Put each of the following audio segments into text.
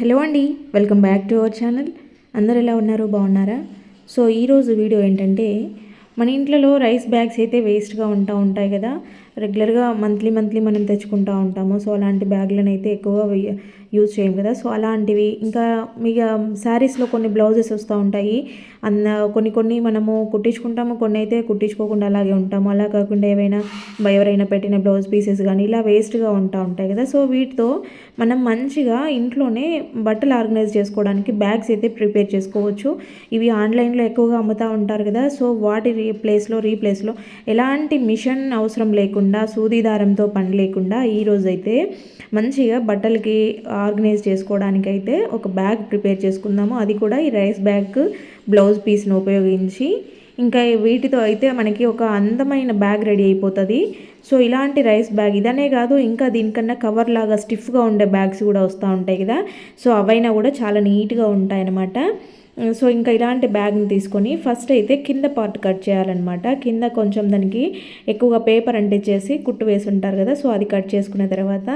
Hello అండి welcome back to our channel. అందరు ఎలా ఉన్నారు? బాగున్నారా? సో ఈరోజు వీడియో ఏంటంటే మన ఇంట్లో రైస్ బ్యాగ్స్ అయితే వేస్ట్గా ఉంటా ఉంటాయి కదా. రెగ్యులర్గా మంత్లీ మంత్లీ మనం తెచ్చుకుంటూ ఉంటాము. సో అలాంటి బ్యాగ్లను అయితే ఎక్కువగా యూజ్ చేయం కదా. సో అలాంటివి ఇంకా మీకు శారీస్లో కొన్ని బ్లౌజెస్ వస్తూ ఉంటాయి. అన్న కొన్ని కొన్ని మనము కుట్టించుకుంటాము కొన్ని అయితే కుట్టించుకోకుండా అలాగే ఉంటాము. అలా కాకుండా ఏవైనా ఎవరైనా పెట్టిన బ్లౌజ్ పీసెస్ కానీ ఇలా వేస్ట్గా ఉంటా ఉంటాయి కదా. సో వీటితో మనం మంచిగా ఇంట్లోనే బట్టలు ఆర్గనైజ్ చేసుకోవడానికి బ్యాగ్స్ అయితే ప్రిపేర్ చేసుకోవచ్చు. ఇవి ఆన్లైన్లో ఎక్కువగా అమ్ముతూ ఉంటారు కదా. సో వాటి ప్లేస్లో రీప్లేస్లో ఎలాంటి మిషన్ అవసరం లేకుండా సూది దారంతో పని లేకుండా ఈరోజైతే మంచిగా బట్టలకి ఆర్గనైజ్ చేసుకోవడానికైతే ఒక బ్యాగ్ ప్రిపేర్ చేసుకుందాము. అది కూడా ఈ రైస్ బ్యాగ్ బ్లౌజ్ పీస్ను ఉపయోగించి. ఇంకా వీటితో అయితే మనకి ఒక అందమైన బ్యాగ్ రెడీ అయిపోతుంది. సో ఇలాంటి రైస్ బ్యాగ్ ఇదనే కాదు ఇంకా దీనికన్నా కవర్ లాగా స్టిఫ్గా ఉండే బ్యాగ్స్ కూడా వస్తూ ఉంటాయి కదా. సో అవైనా కూడా చాలా నీట్గా ఉంటాయి అన్నమాట Uh, సో ఇంకా ఇలాంటి బ్యాగ్ని తీసుకొని ఫస్ట్ అయితే కింద పార్ట్ కట్ చేయాలన్నమాట. కింద కొంచెం దానికి ఎక్కువగా పేపర్ అంటించేసి కుట్టు వేసి ఉంటారు కదా సో అది కట్ చేసుకున్న తర్వాత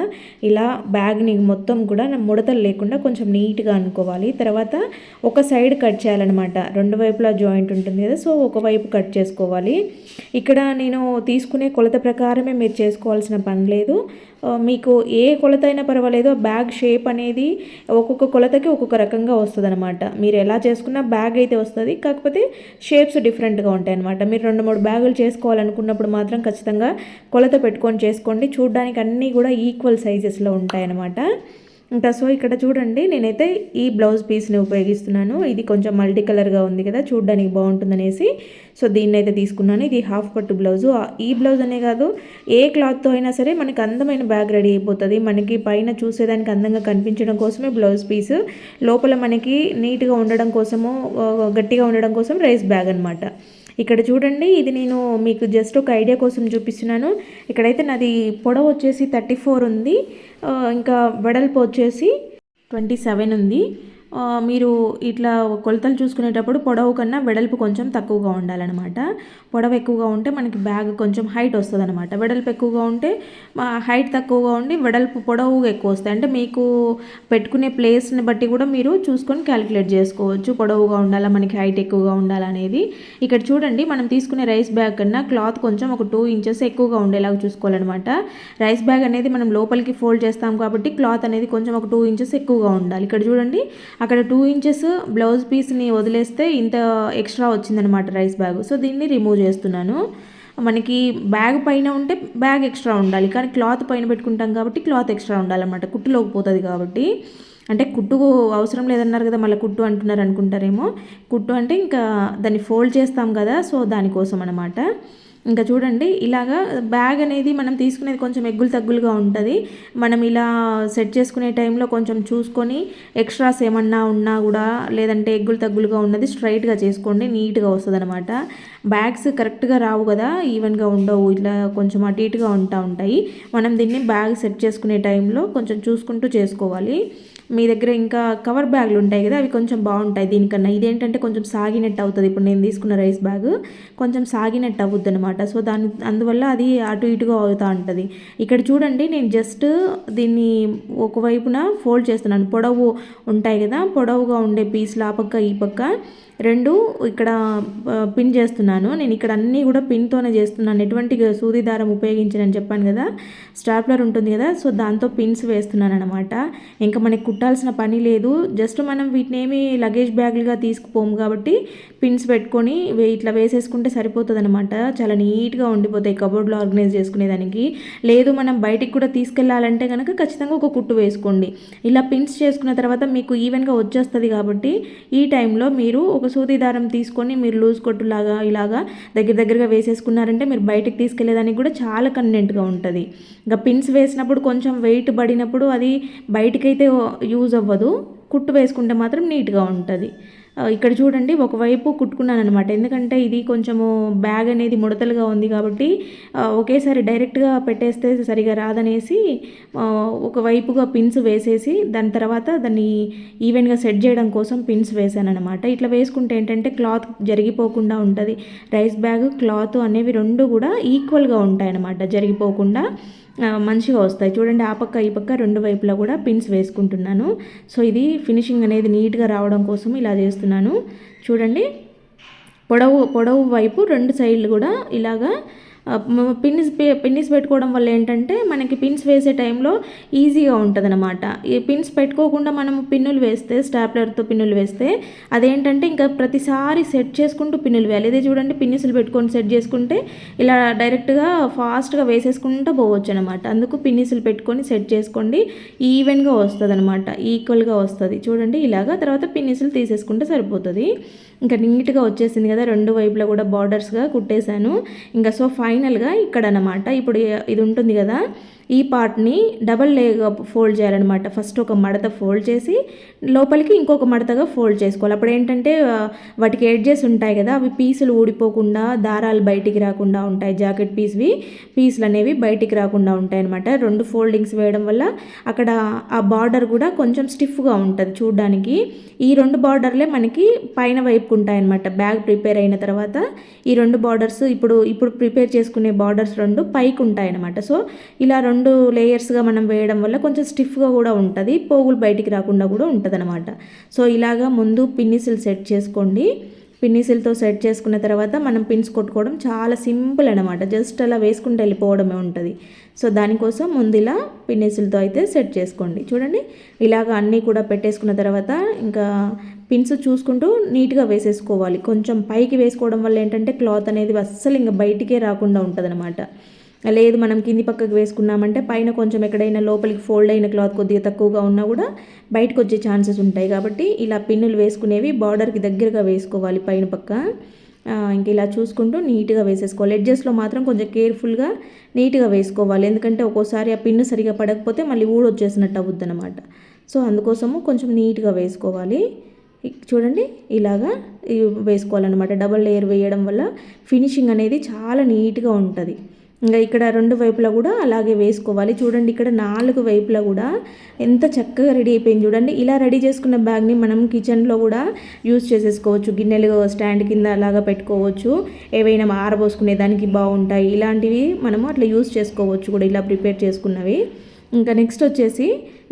ఇలా బ్యాగ్ని మొత్తం కూడా ముడతలు లేకుండా కొంచెం నీట్గా అనుకోవాలి. తర్వాత ఒక సైడ్ కట్ చేయాలన్నమాట. రెండు వైపులా జాయింట్ ఉంటుంది కదా సో ఒకవైపు కట్ చేసుకోవాలి. ఇక్కడ నేను తీసుకునే కొలత ప్రకారమే మీరు చేసుకోవాల్సిన పని లేదు. మీకు ఏ కొలత అయినా పర్వాలేదు. ఆ బ్యాగ్ షేప్ అనేది ఒక్కొక్క కొలతకి ఒక్కొక్క రకంగా వస్తుంది అనమాట మీరు ఎలా చేసుకున్నా బ్యాగ్ అయితే వస్తుంది. కాకపోతే షేప్స్ డిఫరెంట్గా ఉంటాయి అనమాట మీరు రెండు మూడు బ్యాగులు చేసుకోవాలనుకున్నప్పుడు మాత్రం ఖచ్చితంగా కొలత పెట్టుకొని చేసుకోండి. చూడడానికి అన్నీ కూడా ఈక్వల్ సైజెస్లో ఉంటాయి అనమాట ఇంకా సో ఇక్కడ చూడండి నేనైతే ఈ బ్లౌజ్ పీస్ని ఉపయోగిస్తున్నాను. ఇది కొంచెం మల్టీ కలర్గా ఉంది కదా చూడడానికి బాగుంటుందనేసి. సో దీన్ని అయితే తీసుకున్నాను. ఇది హాఫ్ పట్టు బ్లౌజు. ఈ బ్లౌజ్ అనే కాదు ఏ క్లాత్తో అయినా సరే మనకి అందమైన బ్యాగ్ రెడీ అయిపోతుంది. మనకి పైన చూసేదానికి అందంగా కనిపించడం కోసమే బ్లౌజ్ పీస్. లోపల మనకి నీట్గా ఉండడం కోసము గట్టిగా ఉండడం కోసం రైస్ బ్యాగ్ అనమాట ఇక్కడ చూడండి ఇది నేను మీకు జస్ట్ ఒక ఐడియా కోసం చూపిస్తున్నాను. ఇక్కడైతే నాది పొడవు వచ్చేసి థర్టీ ఫోర్ ఉంది. ఇంకా వెడల్పు వచ్చేసి ట్వంటీ సెవెన్ ఉంది. మీరు ఇట్లా కొలతలు చూసుకునేటప్పుడు పొడవు కన్నా వెడల్పు కొంచెం తక్కువగా ఉండాలన్నమాట. పొడవు ఎక్కువగా ఉంటే మనకి బ్యాగ్ కొంచెం హైట్ వస్తుంది అనమాట వెడల్పు ఎక్కువగా ఉంటే హైట్ తక్కువగా ఉండి వెడల్పు పొడవు ఎక్కువ వస్తాయి. అంటే మీకు పెట్టుకునే ప్లేస్ని బట్టి కూడా మీరు చూసుకొని క్యాలిక్యులేట్ చేసుకోవచ్చు. పొడవుగా ఉండాలా మనకి హైట్ ఎక్కువగా ఉండాలనేది ఇక్కడ చూడండి మనం తీసుకునే రైస్ బ్యాగ్ కన్నా క్లాత్ కొంచెం ఒక టూ ఇంచెస్ ఎక్కువగా ఉండేలాగా చూసుకోవాలన్నమాట. రైస్ బ్యాగ్ అనేది మనం లోపలికి ఫోల్డ్ చేస్తాం కాబట్టి క్లాత్ అనేది కొంచెం ఒక టూ ఇంచెస్ ఎక్కువగా ఉండాలి. ఇక్కడ చూడండి అక్కడ టూ ఇంచెస్ బ్లౌజ్ పీస్ని వదిలేస్తే ఇంత ఎక్స్ట్రా వచ్చిందనమాట రైస్ బ్యాగ్. సో దీన్ని రిమూవ్ చేస్తున్నాను. మనకి బ్యాగ్ పైన ఉంటే బ్యాగ్ ఎక్స్ట్రా ఉండాలి. కానీ క్లాత్ పైన పెట్టుకుంటాం కాబట్టి క్లాత్ ఎక్స్ట్రా ఉండాలన్నమాట. కుట్టులోకి పోతుంది కాబట్టి. అంటే కుట్టు అవసరం లేదన్నారు కదా మళ్ళీ కుట్టు అంటున్నారు అనుకుంటారేమో. కుట్టు అంటే ఇంకా దాన్ని ఫోల్డ్ చేస్తాం కదా సో దానికోసం అనమాట ఇంకా చూడండి ఇలాగా బ్యాగ్ అనేది మనం తీసుకునేది కొంచెం ఎగ్గులు తగ్గులుగా ఉంటుంది. మనం ఇలా సెట్ చేసుకునే టైంలో కొంచెం చూసుకొని ఎక్స్ట్రాస్ ఏమన్నా ఉన్నా కూడా లేదంటే ఎగ్గులు తగ్గులుగా ఉన్నది స్ట్రైట్గా చేసుకోండి నీట్గా వస్తుంది అనమాట బ్యాగ్స్ కరెక్ట్గా రావు కదా ఈవెన్గా ఉండవు ఇట్లా కొంచెం అటు ఇటుగా ఉంటా ఉంటాయి. మనం దీన్ని బ్యాగ్ సెట్ చేసుకునే టైంలో కొంచెం చూసుకుంటూ చేసుకోవాలి. మీ దగ్గర ఇంకా కవర్ బ్యాగ్లు ఉంటాయి కదా అవి కొంచెం బాగుంటాయి దీనికన్నా. ఇదేంటంటే కొంచెం సాగినట్టు అవుతుంది. ఇప్పుడు నేను తీసుకున్న రైస్ బ్యాగ్ కొంచెం సాగినట్టు అవుద్ది అనమాట సో దాని అందువల్ల అది అటు ఇటుగా అవుతూ ఉంటుంది. ఇక్కడ చూడండి నేను జస్ట్ దీన్ని ఒకవైపున ఫోల్డ్ చేస్తున్నాను. పొడవు ఉంటాయి కదా పొడవుగా ఉండే పీస్లు ఆ పక్క ఈ పక్క రెండు ఇక్కడ పిన్ చేస్తున్నాను. నేను ఇక్కడ అన్నీ కూడా పిన్తోనే చేస్తున్నాను. ఎటువంటి సూది దారం ఉపయోగించనని చెప్పాను కదా స్టాప్లర్ ఉంటుంది కదా సో దాంతో పిన్స్ వేస్తున్నాను అనమాట ఇంకా మనకి పెట్టాల్సిన పని లేదు. జస్ట్ మనం వీటిని ఏమి లగేజ్ బ్యాగ్లుగా తీసుకుపోము కాబట్టి పిన్స్ పెట్టుకొని వే- ఇట్లా వేసేసుకుంటే సరిపోతుంది అనమాట చాలా నీట్గా ఉండిపోతాయి కబోర్డ్లో ఆర్గనైజ్ చేసుకునేదానికి. లేదు మనం బయటికి కూడా తీసుకెళ్ళాలంటే కనుక ఖచ్చితంగా ఒక కుట్టు వేసుకోండి. ఇలా పిన్స్ చేసుకున్న తర్వాత మీకు ఈవెన్గా వచ్చేస్తుంది కాబట్టి ఈ టైంలో మీరు ఒక సూది దారం తీసుకొని మీరు లూజ్ కొట్టులాగా ఇలాగా దగ్గర దగ్గరగా వేసేసుకున్నారంటే మీరు బయటికి తీసుకెళ్ళేదానికి కూడా చాలా కన్వీనెంట్గా ఉంటుంది. ఇంకా పిన్స్ వేసినప్పుడు కొంచెం వెయిట్ పడినప్పుడు అది బయటకైతే యూజ్ అవ్వదు. కుట్టు వేసుకుంటే మాత్రం నీట్గా ఉంటుంది. ఇక్కడ చూడండి ఒకవైపు కుట్టుకున్నాను అనమాట ఎందుకంటే ఇది కొంచెము బ్యాగ్ అనేది ముడతలుగా ఉంది కాబట్టి ఒకేసారి డైరెక్ట్గా పెట్టేస్తే సరిగా రాదనేసి ఒకవైపుగా పిన్స్ వేసేసి దాని తర్వాత దాన్ని ఈవెన్గా సెట్ చేయడం కోసం పిన్స్ వేసాను అనమాట ఇట్లా వేసుకుంటే ఏంటంటే క్లాత్ జరిగిపోకుండా ఉంటుంది. రైస్ బ్యాగ్ క్లాత్ అనేవి రెండు కూడా ఈక్వల్గా ఉంటాయి అన్నమాట జరిగిపోకుండా. మంచిగా వస్తాయి. చూడండి ఆ పక్క ఈ పక్క రెండు వైపులా కూడా పిన్స్ వేసుకుంటున్నాను. సో ఇది ఫినిషింగ్ అనేది నీట్గా రావడం కోసం ఇలా చేస్తున్నాను. చూడండి పొడవు పొడవు వైపు రెండు సైడ్లు కూడా ఇలాగా పిన్స్ పిన్నిస్ పిన్నిస్ పెట్టుకోవడం వల్ల ఏంటంటే మనకి పిన్స్ వేసే టైంలో ఈజీగా ఉంటుంది అనమాట ఈ పిన్స్ పెట్టుకోకుండా మనం పిన్నులు వేస్తే స్టాప్లర్తో పిన్నులు వేస్తే అదేంటంటే ఇంకా ప్రతిసారి సెట్ చేసుకుంటూ పిన్నులు వేయాలి. ఇదే చూడండి పిన్నిసులు పెట్టుకొని సెట్ చేసుకుంటే ఇలా డైరెక్ట్గా ఫాస్ట్గా వేసేసుకుంటూ పోవచ్చు అనమాట అందుకు పిన్నిసులు పెట్టుకొని సెట్ చేసుకోండి. ఈవెన్గా వస్తుంది అనమాట ఈక్వల్గా వస్తుంది. చూడండి ఇలాగా తర్వాత పిన్నిసులు తీసేసుకుంటే సరిపోతుంది. ఇంకా నీట్గా వచ్చేసింది కదా రెండు వైపులా కూడా బార్డర్స్గా కుట్టేశాను. ఇంకా సో ఫైనల్గా ఇక్కడ అనమాట ఇప్పుడు ఇది ఉంటుంది కదా? ఈ పార్ట్ని డబల్ లేగా ఫోల్డ్ చేయాలన్నమాట. ఫస్ట్ ఒక మడత ఫోల్డ్ చేసి లోపలికి ఇంకొక మడతగా ఫోల్డ్ చేసుకోవాలి. అప్పుడు ఏంటంటే వాటికి ఎడ్జెస్ ఉంటాయి కదా అవి పీసులు ఊడిపోకుండా దారాలు బయటికి రాకుండా ఉంటాయి. జాకెట్ పీస్వి పీసులు అనేవి బయటికి రాకుండా ఉంటాయి అనమాట రెండు ఫోల్డింగ్స్ వేయడం వల్ల అక్కడ ఆ బార్డర్ కూడా కొంచెం స్టిఫ్గా ఉంటుంది చూడడానికి. ఈ రెండు బార్డర్లే మనకి పైన వైపు ఉంటాయన్నమాట. బ్యాగ్ ప్రిపేర్ అయిన తర్వాత ఈ రెండు బార్డర్స్ ఇప్పుడు ఇప్పుడు ప్రిపేర్ చేసుకునే బార్డర్స్ రెండు పైకి ఉంటాయన్నమాట. సో ఇలా రెండు రెండు లేయర్స్గా మనం వేయడం వల్ల కొంచెం స్టిఫ్గా కూడా ఉంటుంది పోగులు బయటికి రాకుండా కూడా ఉంటుంది అనమాట సో ఇలాగా ముందు పిన్నిసిల్ సెట్ చేసుకోండి. పిన్నిసిల్తో సెట్ చేసుకున్న తర్వాత మనం పిన్స్ కొట్టుకోవడం చాలా సింపుల్ అనమాట జస్ట్ అలా వేసుకుంటూ వెళ్ళిపోవడమే ఉంటుంది. సో దానికోసం ముందు ఇలా పిన్నిసిల్తో అయితే సెట్ చేసుకోండి. చూడండి ఇలాగ అన్నీ కూడా పెట్టేసుకున్న తర్వాత ఇంకా పిన్స్ చూసుకుంటూ నీట్గా వేసేసుకోవాలి. కొంచెం పైకి వేసుకోవడం వల్ల ఏంటంటే క్లాత్ అనేది అస్సలు ఇంకా బయటికే రాకుండా ఉంటుంది లేదు మనం కింది పక్కకు వేసుకున్నామంటే పైన కొంచెం ఎక్కడైనా లోపలికి ఫోల్డ్ అయిన క్లాత్ కొద్దిగా తక్కువగా ఉన్నా కూడా బయటకు వచ్చే ఛాన్సెస్ ఉంటాయి. కాబట్టి ఇలా పిన్నులు వేసుకునేవి బార్డర్కి దగ్గరగా వేసుకోవాలి పైన పక్క. ఇంక ఇలా చూసుకుంటూ నీట్గా వేసేసుకోవాలి. ఎడ్జెస్లో మాత్రం కొంచెం కేర్ఫుల్గా నీట్గా వేసుకోవాలి. ఎందుకంటే ఒక్కోసారి ఆ పిన్ను సరిగా పడకపోతే మళ్ళీ ఊడొచ్చేసినట్టు అవుద్ది అనమాట సో అందుకోసము కొంచెం నీట్గా వేసుకోవాలి. చూడండి ఇలాగా వేసుకోవాలన్నమాట. డబల్ లేయర్ వేయడం వల్ల ఫినిషింగ్ అనేది చాలా నీట్గా ఉంటుంది. ఇంకా ఇక్కడ రెండు వైపులా కూడా అలాగే వేసుకోవాలి. చూడండి ఇక్కడ నాలుగు వైపులా కూడా ఎంత చక్కగా రెడీ అయిపోయింది చూడండి. ఇలా రెడీ చేసుకున్న బ్యాగ్ని మనం కిచెన్లో కూడా యూస్ చేసేసుకోవచ్చు. గిన్నెలు స్టాండ్ కింద అలాగా పెట్టుకోవచ్చు. ఏవైనా ఆరబోసుకునే దానికి బాగుంటాయి. ఇలాంటివి మనము అట్లా యూస్ చేసుకోవచ్చు కూడా. ఇలా ప్రిపేర్ చేసుకున్నవి. ఇంకా నెక్స్ట్ వచ్చేసి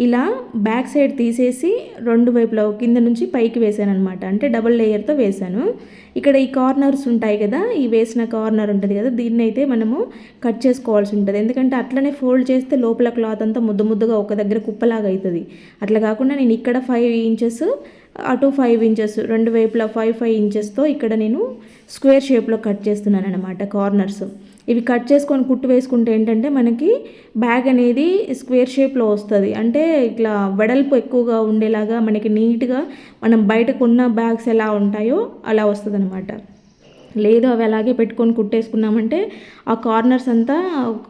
ఇలా బ్యాక్ సైడ్ తీసేసి రెండు వైపులా కింద నుంచి పైకి వేసాను అనమాట అంటే డబల్ లేయర్తో వేసాను. ఇక్కడ ఈ కార్నర్స్ ఉంటాయి కదా ఈ వేసిన కార్నర్ ఉంటుంది కదా దీన్ని అయితే మనము కట్ చేసుకోవాల్సి ఉంటుంది. ఎందుకంటే అట్లనే ఫోల్డ్ చేస్తే లోపల క్లాత్ అంతా ముద్ద ముద్దగా ఒక దగ్గర కుప్పలాగా అవుతుంది అట్లా కాకుండా నేను ఇక్కడ ఫైవ్ ఇంచెస్ అటు ఫైవ్ ఇంచెస్ రెండు వైపులా ఫైవ్ ఫైవ్ ఇంచెస్తో ఇక్కడ నేను స్క్వేర్ షేప్లో కట్ చేస్తున్నాను అనమాట కార్నర్స్. ఇవి కట్ చేసుకొని కుట్టు వేసుకుంటే ఏంటంటే మనకి బ్యాగ్ అనేది స్క్వేర్ షేప్లో వస్తుంది. అంటే ఇట్లా వెడల్పు ఎక్కువగా ఉండేలాగా మనకి నీట్గా మనం బయట కొన్న బ్యాగ్స్ ఎలా ఉంటాయో అలా వస్తుంది లేదు అవి అలాగే పెట్టుకొని కుట్టేసుకున్నామంటే ఆ కార్నర్స్ అంతా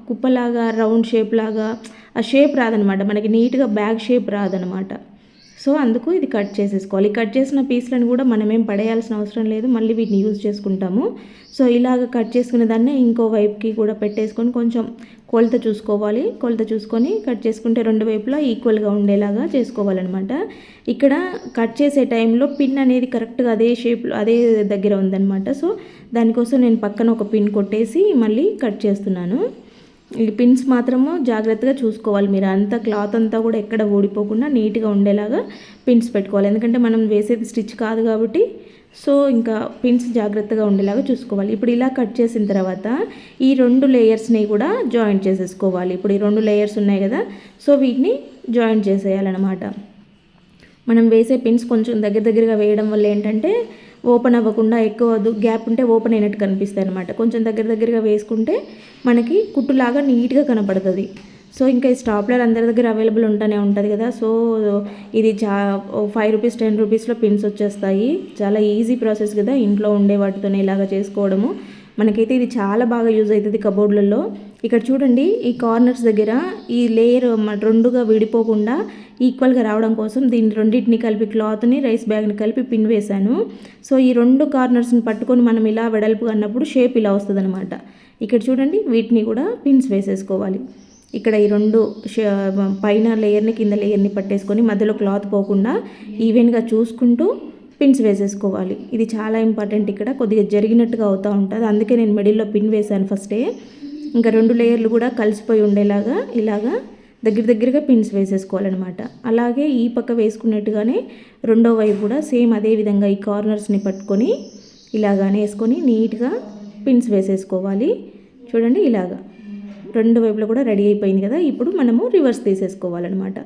కుప్పలాగా రౌండ్ షేప్ లాగా ఆ షేప్ రాదనమాట మనకి నీట్గా బ్యాగ్ షేప్ రాదనమాట సో అందుకు ఇది కట్ చేసేసుకోవాలి. కట్ చేసిన పీస్లను కూడా మనమేం పడేయాల్సిన అవసరం లేదు. మళ్ళీ వీటిని యూజ్ చేసుకుంటాము. సో ఇలాగ కట్ చేసుకునే దాన్ని ఇంకో వైపుకి కూడా పెట్టేసుకొని కొంచెం కొలత చూసుకోవాలి. కొలత చూసుకొని కట్ చేసుకుంటే రెండు వైపులా ఈక్వల్గా ఉండేలాగా చేసుకోవాలన్నమాట. ఇక్కడ కట్ చేసే టైంలో పిన్ అనేది కరెక్ట్గా అదే షేప్లో అదే దగ్గర ఉందన్నమాట. సో దానికోసం నేను పక్కన ఒక పిన్ కొట్టేసి మళ్ళీ కట్ చేస్తున్నాను. ఈ పిన్స్ మాత్రము జాగ్రత్తగా చూసుకోవాలి మీరు. అంతా క్లాత్ అంతా కూడా ఎక్కడ ఊడిపోకుండా నీట్గా ఉండేలాగా పిన్స్ పెట్టుకోవాలి. ఎందుకంటే మనం వేసేది స్టిచ్ కాదు కాబట్టి సో ఇంకా పిన్స్ జాగ్రత్తగా ఉండేలాగా చూసుకోవాలి. ఇప్పుడు ఇలా కట్ చేసిన తర్వాత ఈ రెండు లేయర్స్ని కూడా జాయింట్ చేసేసుకోవాలి. ఇప్పుడు ఈ రెండు లేయర్స్ ఉన్నాయి కదా సో వీటిని జాయింట్ చేసేయాలన్నమాట. మనం వేసే పిన్స్ కొంచెం దగ్గర దగ్గరగా వేయడం వల్ల ఏంటంటే ఓపెన్ అవ్వకుండా ఎక్కువ గ్యాప్ ఉంటే ఓపెన్ అయినట్టు కనిపిస్తాయి అనమాట కొంచెం దగ్గర దగ్గరగా వేసుకుంటే మనకి కుట్టులాగా నీట్గా కనపడుతుంది. సో ఇంకా ఈ స్టాప్లర్ అందరి దగ్గర అవైలబుల్ ఉంటూనే ఉంటుంది కదా. సో ఇది చా ఫైవ్ రూపీస్ టెన్ రూపీస్లో పిన్స్ వచ్చేస్తాయి. చాలా ఈజీ ప్రాసెస్ కదా ఇంట్లో ఉండే వాటితోనే ఇలాగ చేసుకోవడము. మనకైతే ఇది చాలా బాగా యూజ్ అవుతుంది కబోర్డ్లలో. ఇక్కడ చూడండి ఈ కార్నర్స్ దగ్గర ఈ లేయర్ రెండుగా విడిపోకుండా ఈక్వల్గా రావడం కోసం దీన్ని రెండింటిని కలిపి క్లాత్ని రైస్ బ్యాగ్ని కలిపి పిన్ వేశాను. సో ఈ రెండు కార్నర్స్ని పట్టుకొని మనం ఇలా వెడల్పు అన్నప్పుడు షేప్ ఇలా వస్తుంది ఇక్కడ చూడండి వీటిని కూడా పిన్స్ వేసేసుకోవాలి. ఇక్కడ ఈ రెండు పైన లేయర్ని కింద లేయర్ని పట్టేసుకొని మధ్యలో క్లాత్ పోకుండా ఈవెన్గా చూసుకుంటూ పిన్స్ వేసేసుకోవాలి. ఇది చాలా ఇంపార్టెంట్ ఇక్కడ కొద్దిగా జరిగినట్టుగా అవుతూ ఉంటుంది. అందుకే నేను మిడిల్లో పిన్ వేశాను ఫస్టే ఇంకా రెండు లేయర్లు కూడా కలిసిపోయి ఉండేలాగా ఇలాగా దగ్గర దగ్గరగా పిన్స్ వేసేసుకోవాలన్నమాట. అలాగే ఈ పక్క వేసుకున్నట్టుగానే రెండో వైపు కూడా సేమ్ అదే విధంగా ఈ కార్నర్స్ని పట్టుకొని ఇలాగానే వేసుకొని నీట్గా పిన్స్ వేసేసుకోవాలి. చూడండి ఇలాగా. రెండు వైపులో కూడా రెడీ అయిపోయింది కదా ఇప్పుడు మనము రివర్స్ తీసేసుకోవాలన్నమాట.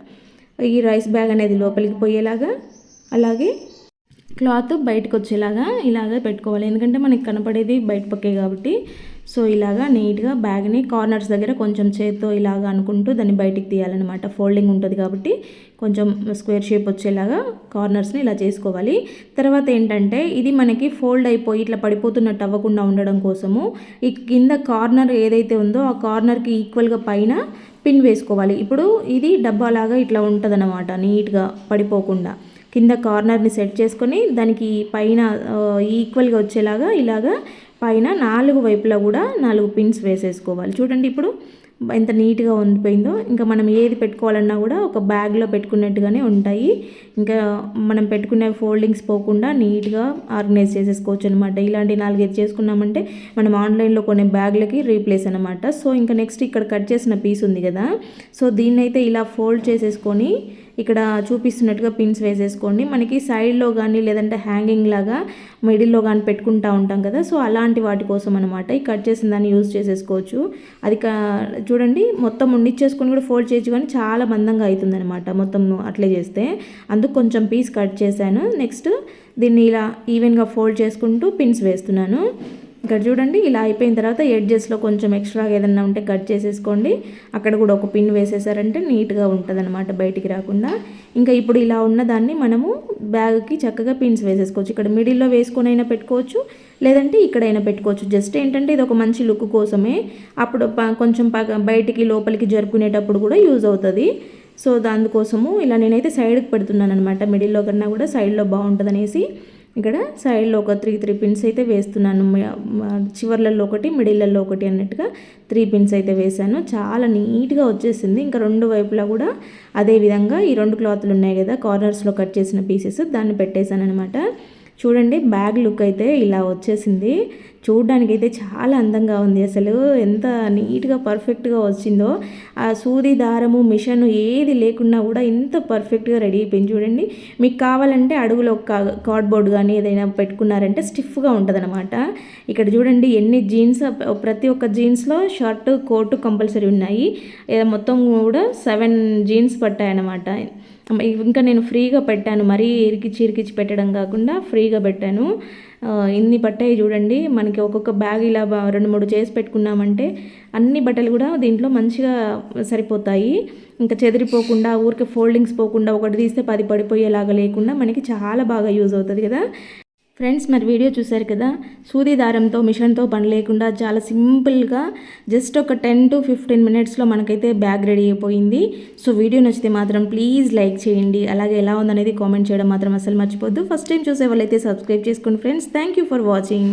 ఈ రైస్ బ్యాగ్ అనేది లోపలికి పోయేలాగా అలాగే క్లాత్ బయటకు వచ్చేలాగా ఇలాగ పెట్టుకోవాలి. ఎందుకంటే మనకి కనపడేది బయట పక్కే కాబట్టి సో ఇలాగా నీట్గా బ్యాగ్ని కార్నర్స్ దగ్గర కొంచెం చేత్తో ఇలాగ అనుకుంటూ దాన్ని బయటికి తీయాలన్నమాట. ఫోల్డింగ్ ఉంటుంది కాబట్టి కొంచెం స్క్వేర్ షేప్ వచ్చేలాగా కార్నర్స్ని ఇలా చేసుకోవాలి. తర్వాత ఏంటంటే ఇది మనకి ఫోల్డ్ అయిపోయి ఇట్లా పడిపోతున్నట్టు అవ్వకుండా ఉండడం కోసము ఈ కింద కార్నర్ ఏదైతే ఉందో ఆ కార్నర్కి ఈక్వల్గా పైన పిన్ వేసుకోవాలి. ఇప్పుడు ఇది డబ్బాలాగా ఇట్లా ఉంటుంది నీట్గా పడిపోకుండా. కింద కార్నర్ని సెట్ చేసుకొని దానికి పైన ఈక్వల్గా వచ్చేలాగా ఇలాగా పైన నాలుగు వైపులా కూడా నాలుగు పిన్స్ వేసేసుకోవాలి. చూడండి ఇప్పుడు ఎంత నీట్గా ఉండిపోయిందో. ఇంకా మనం ఏది పెట్టుకోవాలన్నా కూడా ఒక బ్యాగ్లో పెట్టుకున్నట్టుగానే ఉంటాయి. ఇంకా మనం పెట్టుకునే ఫోల్డింగ్స్ పోకుండా నీట్గా ఆర్గనైజ్ చేసేసుకోవచ్చు అనమాట ఇలాంటి నాలుగైదు చేసుకున్నామంటే మనం ఆన్లైన్లో కొనే బ్యాగ్లకి రీప్లేస్ అనమాట సో ఇంకా నెక్స్ట్ ఇక్కడ కట్ చేసిన పీస్ ఉంది కదా. సో దీన్నైతే ఇలా ఫోల్డ్ చేసేసుకొని ఇక్కడ చూపిస్తున్నట్టుగా పిన్స్ వేసేసుకోండి. మనకి సైడ్లో కానీ లేదంటే హ్యాంగింగ్ లాగా మిడిల్లో కానీ పెట్టుకుంటా ఉంటాం కదా. సో అలాంటి వాటి కోసం అనమాట ఈ కట్ చేసిన దాన్ని యూజ్ చేసేసుకోవచ్చు. అది చూడండి మొత్తం ఉండిచ్చేసుకొని కూడా ఫోల్డ్ చేయొచ్చు కానీ చాలా మందంగా అవుతుందనమాట మొత్తం అట్లే చేస్తే. అందుకు కొంచెం పీస్ కట్ చేశాను. నెక్స్ట్ దీన్ని ఇలా ఈవెన్గా ఫోల్డ్ చేసుకుంటూ పిన్స్ వేస్తున్నాను. ఇక్కడ చూడండి ఇలా అయిపోయిన తర్వాత ఎడ్జెస్లో కొంచెం ఎక్స్ట్రాగా ఏదన్నా ఉంటే కట్ చేసేసుకోండి. అక్కడ కూడా ఒక పిన్ వేసేసారంటే నీట్గా ఉంటుంది అనమాట బయటికి రాకుండా. ఇంకా ఇప్పుడు ఇలా ఉన్న దాన్ని మనము బ్యాగ్కి చక్కగా పిన్స్ వేసేసుకోవచ్చు. ఇక్కడ మిడిల్లో వేసుకొని అయినా పెట్టుకోవచ్చు లేదంటే ఇక్కడైనా పెట్టుకోవచ్చు. జస్ట్ ఏంటంటే ఇది ఒక మంచి లుక్ కోసమే. అప్పుడు కొంచెం బయటికి లోపలికి జరుపుకునేటప్పుడు కూడా యూజ్ అవుతుంది. సో దానికోసము ఇలా నేనైతే సైడ్కి పెడుతున్నాను అనమాట మిడిల్లో కన్నా కూడా సైడ్లో బాగుంటుంది అనేసి ఇక్కడ సైడ్లో ఒక త్రీ త్రీ పిన్స్ అయితే వేస్తున్నాను. చివర్లలో ఒకటి మిడిల్లలో ఒకటి అన్నట్టుగా త్రీ పిన్స్ అయితే వేశాను. చాలా నీట్గా వచ్చేసింది. ఇంకా రెండు వైపులా కూడా అదే విధంగా ఈ రెండు క్లాత్లు ఉన్నాయి కదా కార్నర్స్లో కట్ చేసిన పీసెస్ దాన్ని పెట్టేశాను అనమాట చూడండి బ్యాగ్ లుక్ అయితే ఇలా వచ్చేసింది. చూడడానికి చాలా అందంగా ఉంది. అసలు ఎంత నీట్గా పర్ఫెక్ట్గా వచ్చిందో. ఆ సూది దారము మిషన్ ఏది లేకున్నా కూడా ఇంత పర్ఫెక్ట్గా రెడీ అయిపోయింది చూడండి. మీకు కావాలంటే అడుగులో ఒక కార్డ్బోర్డ్ కానీ ఏదైనా పెట్టుకున్నారంటే స్టిఫ్గా ఉంటుంది అనమాట ఇక్కడ చూడండి ఎన్ని జీన్స్ ప్రతి ఒక్క జీన్స్లో షర్ట్ కోటు కంపల్సరీ ఉన్నాయి. మొత్తం కూడా సెవెన్ జీన్స్ పట్టాయన్నమాట. ఇంకా నేను ఫ్రీగా పెట్టాను. మరీ ఇరికిచ్చి ఇరికిచ్చి పెట్టడం కాకుండా ఫ్రీగా పెట్టాను. ఇన్ని పట్టాయి చూడండి. మనకి ఒక్కొక్క బ్యాగ్ ఇలా రెండు మూడు చేసి పెట్టుకున్నామంటే అన్ని బట్టలు కూడా దీంట్లో మంచిగా సరిపోతాయి. ఇంకా చెదిరిపోకుండా ఊరికే ఫోల్డింగ్స్ పోకుండా ఒకటి తీస్తే పది పడిపోయేలాగా లేకుండా మనకి చాలా బాగా యూజ్ అవుతుంది కదా. ఫ్రెండ్స్ మరి వీడియో చూశారు కదా? సూది దారంతో మిషన్తో పని లేకుండా చాలా సింపుల్గా జస్ట్ ఒక టెన్ టు ఫిఫ్టీన్ మినిట్స్లో మనకైతే బ్యాగ్ రెడీ అయిపోయింది. సో వీడియో నచ్చితే మాత్రం ప్లీజ్ లైక్ చేయండి. అలాగే ఎలా ఉందనేది కామెంట్ చేయడం మాత్రం అసలు మర్చిపోద్దు. ఫస్ట్ టైం చూసే వాళ్ళైతే సబ్స్క్రైబ్ చేసుకోండి friends thank you for watching